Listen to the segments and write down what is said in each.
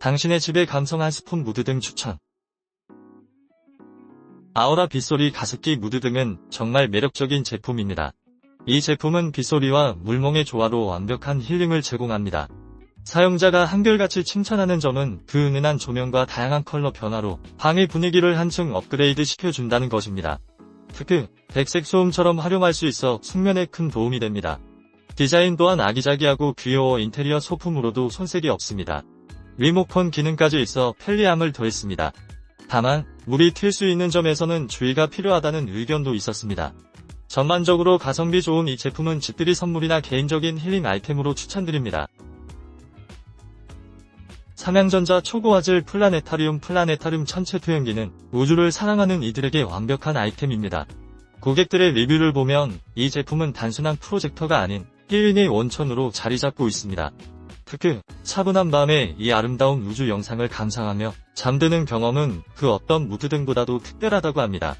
당신의 집에 감성 한 스푼 무드 등 추천. 아우라 빗소리 가습기 무드 등은 정말 매력적인 제품입니다. 이 제품은 빗소리와 물멍의 조화로 완벽한 힐링을 제공합니다. 사용자가 한결같이 칭찬하는 점은 그 은은한 조명과 다양한 컬러 변화로 방의 분위기를 한층 업그레이드 시켜준다는 것입니다. 특히 백색 소음처럼 활용할 수 있어 숙면에 큰 도움이 됩니다. 디자인 또한 아기자기하고 귀여워 인테리어 소품으로도 손색이 없습니다. 리모컨 기능까지 있어 편리함을 더했습니다. 다만 물이 튈 수 있는 점에서는 주의가 필요하다는 의견도 있었습니다. 전반적으로 가성비 좋은 이 제품은 집들이 선물이나 개인적인 힐링 아이템으로 추천드립니다. 삼양전자 초고화질 플라네타리움 플라네타륨 천체 투영기는 우주를 사랑하는 이들에게 완벽한 아이템입니다. 고객들의 리뷰를 보면 이 제품은 단순한 프로젝터가 아닌 힐링의 원천으로 자리 잡고 있습니다. 특히 차분한 밤에 이 아름다운 우주 영상을 감상하며 잠드는 경험은 그 어떤 무드 등보다도 특별하다고 합니다.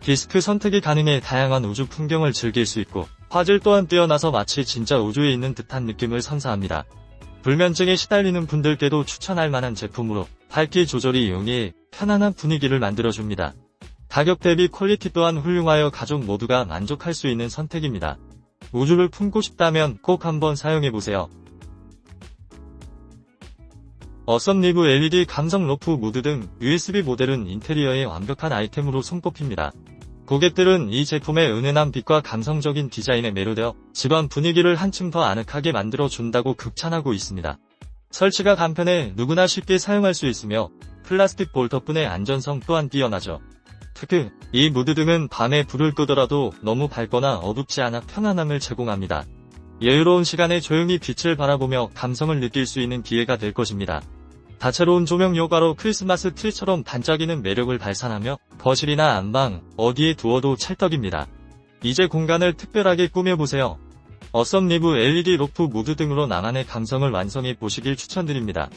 디스크 선택이 가능해 다양한 우주 풍경을 즐길 수 있고 화질 또한 뛰어나서 마치 진짜 우주에 있는 듯한 느낌을 선사합니다. 불면증에 시달리는 분들께도 추천할 만한 제품으로 밝기 조절이 용이해 편안한 분위기를 만들어줍니다. 가격 대비 퀄리티 또한 훌륭하여 가족 모두가 만족할 수 있는 선택입니다. 우주를 품고 싶다면 꼭 한번 사용해보세요. 어썸리브 LED 감성 로프 무드 등 USB 모델은 인테리어의 완벽한 아이템으로 손꼽힙니다. 고객들은 이 제품의 은은한 빛과 감성적인 디자인에 매료되어 집안 분위기를 한층 더 아늑하게 만들어준다고 극찬하고 있습니다. 설치가 간편해 누구나 쉽게 사용할 수 있으며 플라스틱 볼 덕분에 안전성 또한 뛰어나죠. 특히 이 무드 등은 밤에 불을 끄더라도 너무 밝거나 어둡지 않아 편안함을 제공합니다. 여유로운 시간에 조용히 빛을 바라보며 감성을 느낄 수 있는 기회가 될 것입니다. 다채로운 조명 효과로 크리스마스 트리처럼 반짝이는 매력을 발산하며 거실이나 안방 어디에 두어도 찰떡입니다. 이제 공간을 특별하게 꾸며보세요. 어썸 리브 LED 로프 무드 등으로 나만의 감성을 완성해 보시길 추천드립니다.